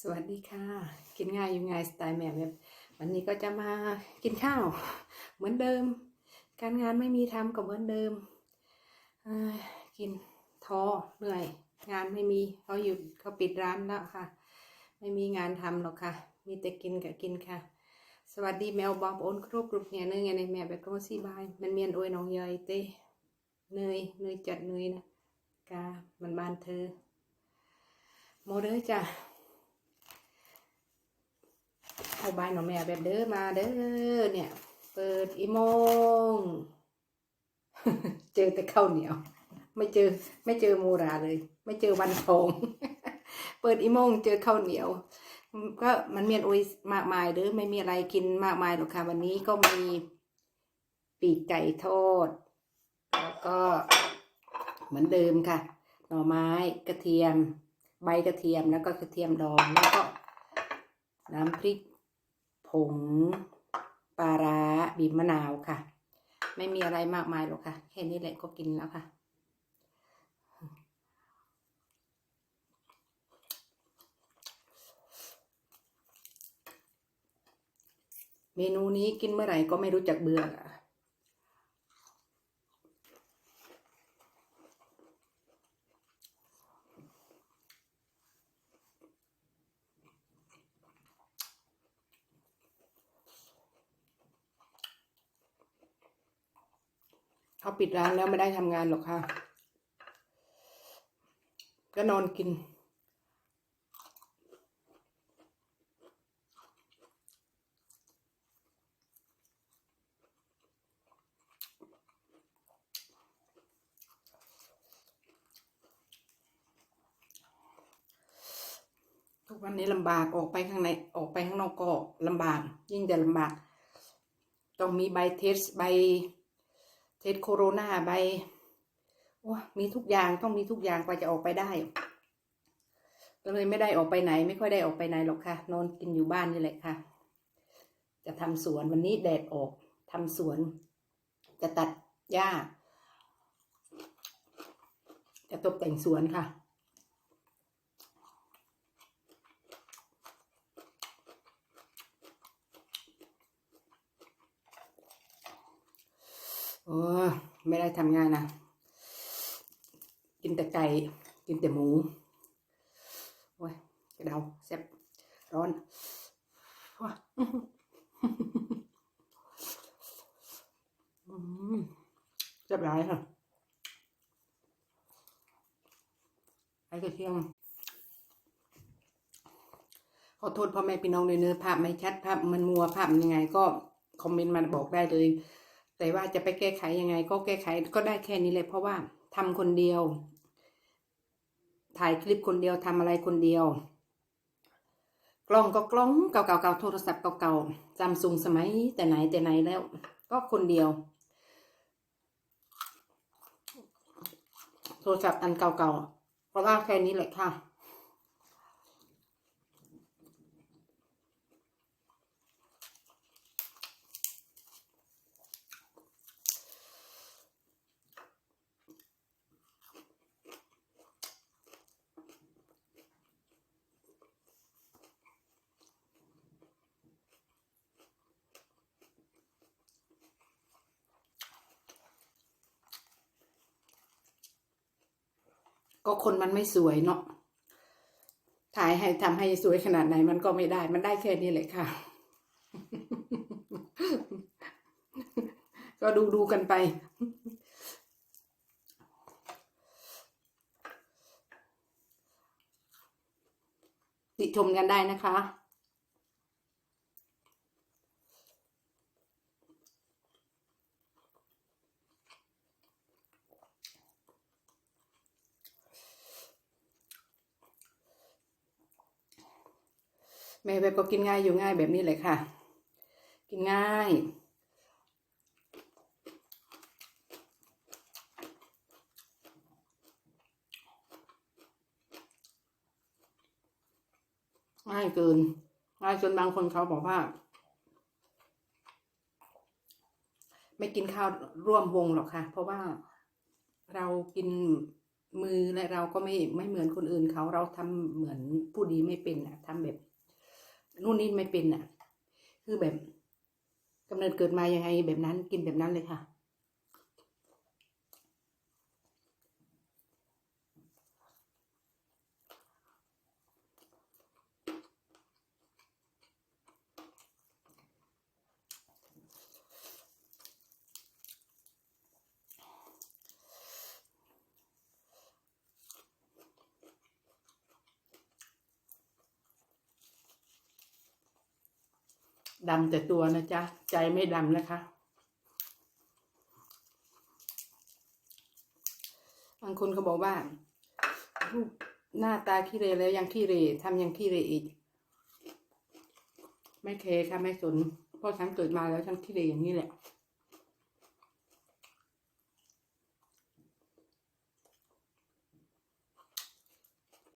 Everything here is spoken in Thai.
สวัสดีค่ะ กินง่ายอยู่ง่ายสไตล์แม่แบบวันนี้ก็จะมากินข้าว เหมือนเดิม การงานไม่มีทำก็เหมือนเดิมกินท้อเหนื่อย งานไม่มีเขาหยุดเขาปิดร้านแล้วค่ะ ไม่มีงานทำหรอกค่ะ มีแต่กินกับกินค่ะ สวัสดีแมวบอบโอนครบกรุบเนี่ยเนื่องในแม่แบบก็สีบายมันเมียนโอยน้องยอยเต้เนยเนยจัดเนยนะกามันบานเธอโมเดอร์จ้ะ เอาใบหน่อแม่แบบเด้อมาเด้อเนี่ย เปิดอีโมง เจอแต่ข้าวเหนียว ไม่เจอไม่เจอโมราเลย ไม่เจอวันทองเปิดอีโมงเจอข้าวเหนียว ก็มันเมียนโอยมากมายเด้อไม่มีอะไรกินมากมายหรอกค่ะวันนี้ก็มีปีกไก่ทอดแล้วก็เหมือนเดิมค่ะ หน่อไม้กระเทียม ใบกระเทียมแล้วก็กระเทียมดองแล้วก็น้ำพริก ผงปลาร้าบีบมะนาวค่ะ ไม่มีอะไรมากมายหรอกค่ะ แค่นี้แหละก็กินแล้วค่ะ เมนูนี้กินเมื่อไหร่ก็ไม่รู้จักเบื่อ เขาปิดร้านแล้วไม่ได้ทำงานหรอกค่ะ ก็นอนกิน ทุกวันนี้ลำบากออกไปข้างในออกไปข้างนอกก็ลำบาก ยิ่งจะลำบาก ต้องมีใบเทสใบ ทสโคโรนาใบว้ามีทุกอย่างต้องมีทุกอย่างกว่าจะออกไปได้ ก็เลยไม่ได้ออกไปไหน ไม่ค่อยได้ออกไปไหนหรอกค่ะ นอนกินอยู่บ้านนี่แหละค่ะ จะทำสวนวันนี้แดดออกทำสวน จะตัดหญ้า จะตกแต่งสวนค่ะ โอ้ไม่ได้ทำงานนะ กินแต่ไก่ กินแต่หมู โอ้ยกระเดาแซ่บร้อนว้าแซ่บหลายค่ะไอ้กระเทียมขอโทษพ่อแม่พี่น้องเลยเนื้อภาพไม่ชัดภาพมันมัวภาพยังไงก็คอมเมนต์มาบอกได้เลย แต่ว่าจะไปแก้ไขยังไง ก็แก้ไขก็ได้แค่นี้เลยเพราะว่าทำคนเดียว ถ่ายคลิปคนเดียวทำอะไรคนเดียว กล้องก็กล้องเก่าๆโทรศัพท์เก่าๆซัมซุงสมัยแต่ไหนแต่ไหนแล้ว ก็คนเดียว โทรศัพท์อันเก่าๆเพราะว่าแค่นี้แหละค่ะ ก็คนมันไม่สวยเนาะถ่ายให้ทำให้สวยขนาดไหนมันก็ไม่ได้ มันได้แค่นี้เลยค่ะ ก็ดูดูกันไปติชมกันได้นะคะ แม่แบบก็กินง่ายอยู่ง่ายแบบนี้เลยค่ะ กินง่าย ง่ายเกิน ง่ายจนบางคนเขาบอกว่า ไม่กินข้าวร่วมวงหรอกค่ะ เพราะว่าเรากินมือและเราก็ไม่ไม่เหมือนคนอื่นเขาเราทำเหมือนผู้ดีไม่เป็นอะทำแบบ นู่นนี่ไม่เป็นอะคือแบบกำเนิดเกิดมายังไงแบบนั้นกินแบบนั้นเลยค่ะ ดำแต่ตัวนะจ๊ะ ใจไม่ดำนะคะ บางคนเขาบอกว่าหน้าตาขี้เรแล้วยังขี้เรทำยังขี้เรอีก ไม่เคค่ะไม่สนเพราะฉันเกิดมาแล้วฉันขี้เรอย่างนี้แหละ